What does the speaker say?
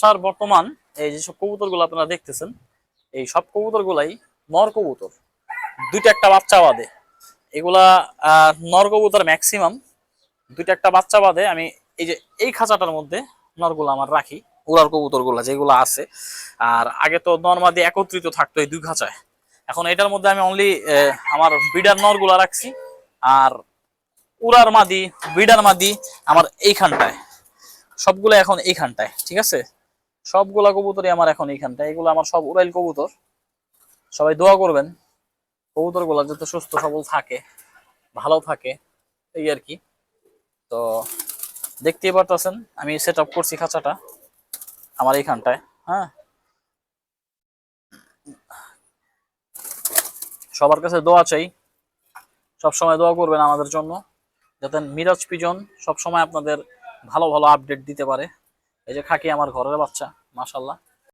Sir বর্তমান এই যে সব কবুতরগুলো আপনারা দেখতেছেন, এই সব কবুতরগুলাই নর কবুতর। দুইটা একটা বাচ্চা বাদে। এগুলা নর কবুতর ম্যাক্সিমাম দুইটা একটা বাচ্চা বাদে। আমি এই যে এই খাঁচাটার মধ্যে নরগুলো আমার রাখি, উড়ার কবুতরগুলো যেগুলো আছে। আর আগে তো নর্মাদি একত্রিত থাকতো এই দুই খাঁচায়। এখন এটার মধ্যে আমি অনলি আমার বিডার নরগুলা রাখছি। আর উড়ার মাদি বিডার মাদি আমার এইখানটায়। সবগুলো এখন এইখানটায়, ঠিক আছে? সবগুলা কবুতরই আমার এখন এইখানটায়। এগুলো আমার সব উড়াইল কবুতর। সবাই দোয়া করবেন। কবুতরগুলা যাতে সুস্থ, সবল থাকে, ভালো থাকে, এই আর কি। তো দেখতেই পারতেছেন, আমি সেট আপ করছি খাঁচাটা, আমার এইখানটায় হ্যাঁ। সবার কাছে দোয়া চাই। সব সময় দোয়া করবেন আমাদের জন্য, যাতে মিরাজ পিজন সব সময় আপনাদের ভালো ভালো আপডেট দিতে পারে। এই যে খাকি আমার ঘরের বাচ্চা মাশাল্লাহ